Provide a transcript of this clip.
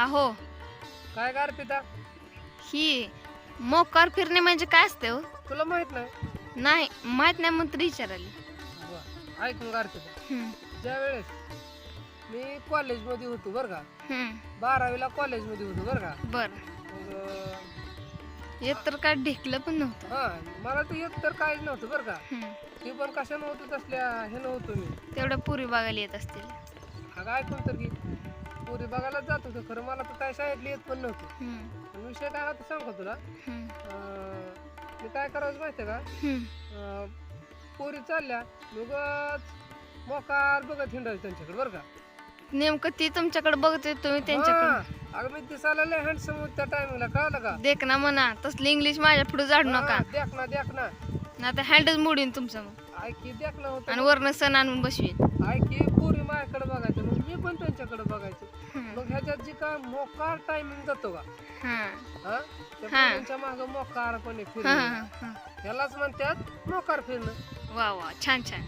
अहो काय गार पिता ही मोकार फिरणे म्हणजे काय असते हो? तुला माहीत नाही? नाही माहीत नाही म्हणून तरी विचारायला. ऐकून गार पिता हम्म, ज्या वेळेस मी कॉलेजमध्ये होतो बरं का हम्म, बारावीला कॉलेजमध्ये होतो बरं का बर. मग अं, येत तर काय ढेकलं पण नव्हतं. हा मला तर येत तर काहीच नव्हतं बरं का. हम्म, ती पण कशा नव्हतं तसल्या हे नव्हतो मी. तेवढ्या पुरी बघायला येत असतील. अगं ऐकून तर की पुरी बघायला जात होतं. खरं मला तर काय सांगितलं येत पण नव्हतं. हम्म, पण विषय काय होता सांगतो तुला? हम्म, अं, मी काय करायचं माहितीये का? हम्म. अं, पोरी चालल्या उगाच मोकार बघत हिंडायचं त्यांच्याकडे बरं का. नेमकं ती तुमच्याकडे बघतोय तुम्ही त्यांच्याकडे. हा, अगं मी दिसायला लय हँडसम त्या टायमिंगला कळलं का? देख ना म्हणा तसलं इंग्लिश माझ्या पुढे जाडू नका. हा, देख ना देख ना. आता हँडच मोडीन तुमचं मग. ऐक देख ना होतं. आणि वरनं सण आणून बसवीन. ऐक पोरी मग त्यांच्याकडे बघायचं. मग ह्याच्यात जी काय मोकार टायमिंग जातो का? हा, त्या माग मोकार पण हा, फिरणं. ह्यालाच म्हणतात मोकार फिरणं. वा वा. छान छान.